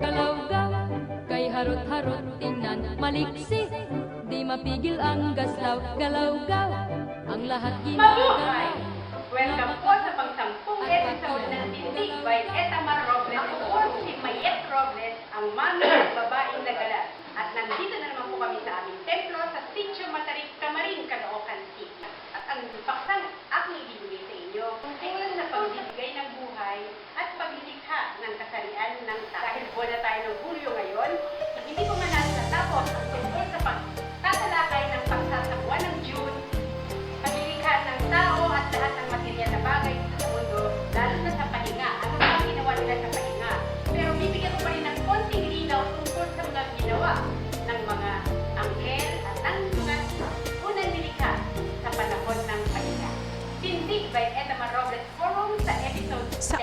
Galaw-gaw, kay harot-harot tingnan Maliksi, di mapigil ang gaslaw. Galaw-gaw, ang lahat ginagawa Welcome po sa pangsampung episode ng Tindig by Etamar Robles. O si Mayet Robles, ang mami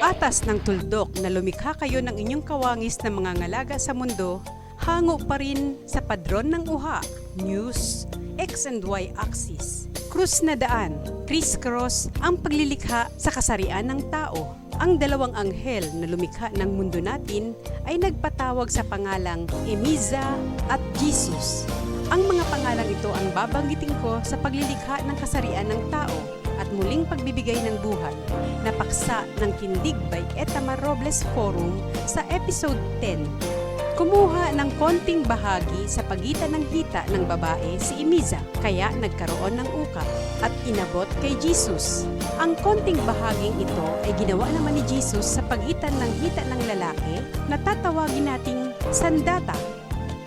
episode Sa 10. atas ng tuldok na lumikha kayo ng inyong kawangis na mga ngalaga sa mundo, hango pa rin sa padron ng uha, news, X and Y axis. Krus na daan, criss-cross ang paglilikha sa kasarian ng tao. Ang dalawang anghel na lumikha ng mundo natin ay nagpatawag sa pangalang Emiza at Jesus. Ang mga pangalang ito ang babanggitin ko sa paglilikha ng kasarian ng tao at muling pagbibigay ng buhay na paksa ng Kindig by Etamar Robles Forum sa episode 10. Kumuha ng konting bahagi sa pagitan ng hita ng babae si Imiza, kaya nagkaroon ng ukap at inabot kay Jesus. Ang konting bahaging ito ay ginawa naman ni Jesus sa pagitan ng hita ng lalaki na tatawagin nating sandata.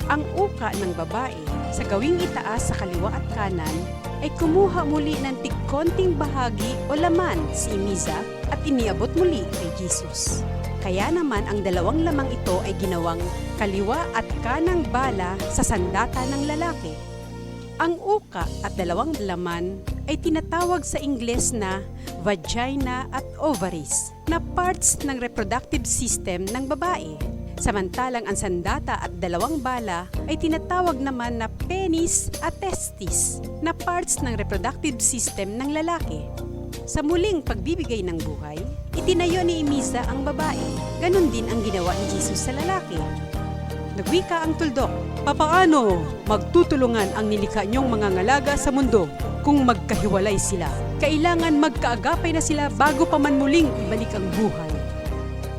Ang uka ng babae sa gawing itaas sa kaliwa at kanan ay kumuha muli ng tigkonting bahagi o laman si Imiza at iniabot muli kay Jesus. Kaya naman ang dalawang lamang ito ay ginawang kaliwa at kanang bala sa sandata ng lalaki. Ang uka at dalawang laman ay tinatawag sa Ingles na vagina at ovaries na parts ng reproductive system ng babae. Samantalang ang sandata at dalawang bala ay tinatawag naman na penis at testis na parts ng reproductive system ng lalaki. Sa muling pagbibigay ng buhay, itinayo ni Imiza ang babae. Ganon din ang ginawa ni Jesus sa lalaki. Nagwika ang tuldok. Papaano magtutulungan ang nilikha niyong mga ngalaga sa mundo kung magkahiwalay sila? Kailangan magkaagapay na sila bago pa man muling ibalik ang buhay.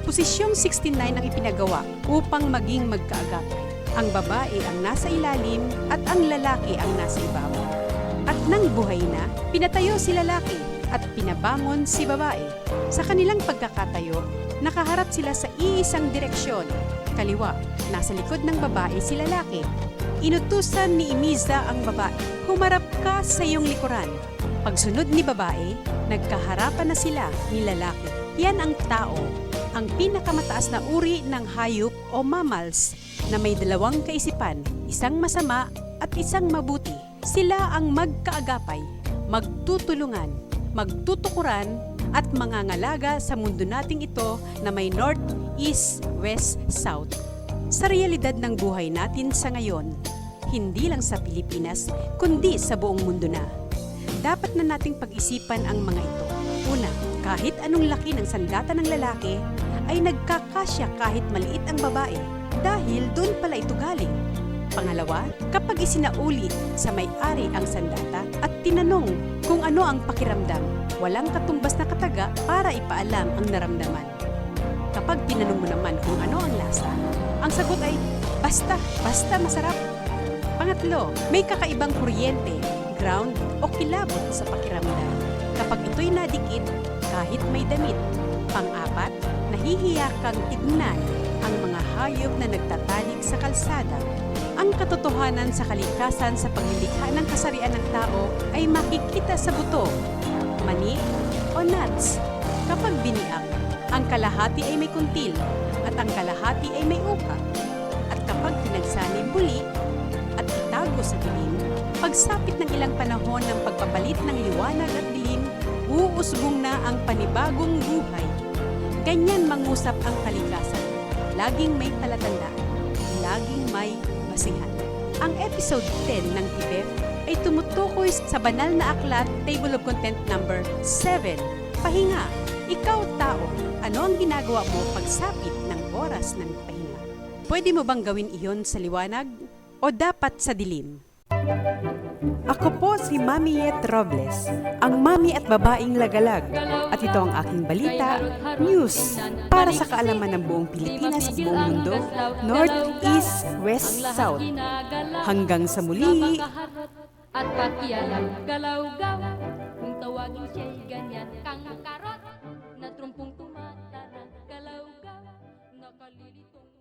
Posisyong 69 ang ipinagawa upang maging magkaagapay. Ang babae ang nasa ilalim at ang lalaki ang nasa ibabaw. At nang buhay na, pinatayo si lalaki at pinabangon si babae. Sa kanilang pagkakatayo, nakaharap sila sa iisang direksyon. Kaliwa, nasa likod ng babae si lalaki. Inutusan ni Imiza ang babae, humarap ka sa iyong likuran. Pagsunod ni babae, nagkaharapan na sila ni lalaki. Yan ang tao, ang pinakamataas na uri ng hayop o mammals na may dalawang kaisipan, isang masama at isang mabuti. Sila ang magkaagapay, magtutulungan, magtutukuran at mangangalaga sa mundo nating ito na may north, east, west, south. Sa realidad ng buhay natin sa ngayon, hindi lang sa Pilipinas, kundi sa buong mundo na. Dapat na nating pag-isipan ang mga ito. Una, kahit anong laki ng sandata ng lalaki, ay nagkakasya kahit maliit ang babae dahil doon pala ito galing. Pangalawa, kapag isinaulit sa may-ari ang sandata at tinanong kung ano ang pakiramdam, walang katumbas na kataga para ipaalam ang naramdaman. Kapag tinanong mo naman kung ano ang lasa, ang sagot ay, basta, basta masarap. Pangatlo, may kakaibang kuryente, ground o kilabot sa pakiramdam. Kapag ito'y nadikit, kahit may damit. Pang-apat, nahihiya kang tignan ang mga hayop na nagtatalig sa kalsada. Ang katotohanan sa kalikasan sa paglilikha ng kasarian ng tao ay makikita sa buto, mani o nuts. Kapag biniak, ang kalahati ay may kuntil at ang kalahati ay may uka. At kapag pinagsanib muli at itago sa dilim, pagsapit ng ilang panahon ng pagpapalit ng liwanag at dilim, uusbong na ang panibagong buhay. Ganyan mangusap ang kalikasan. Laging may talatandaan. Laging may basihan. Ang episode 10 ng TBF ay tumutukoy sa banal na aklat Table of Content number 7 Pahinga. Ikaw tao, ano ang ginagawa mo pagsapit ng oras ng pahinga? Pwede mo bang gawin iyon sa liwanag o dapat sa dilim? Ako po si Mami Yet Robles, ang mami at babaeng lagalag. At ito ang aking balita, news, para sa kaalaman ng buong Pilipinas at buong mundo, North, East, West, South. Hanggang sa muli, At pakialam, galaw-gaw Kung tawagin siya'y ganyan Kang karot Na trumpong tumatarang Galaw-gaw Nakalilitong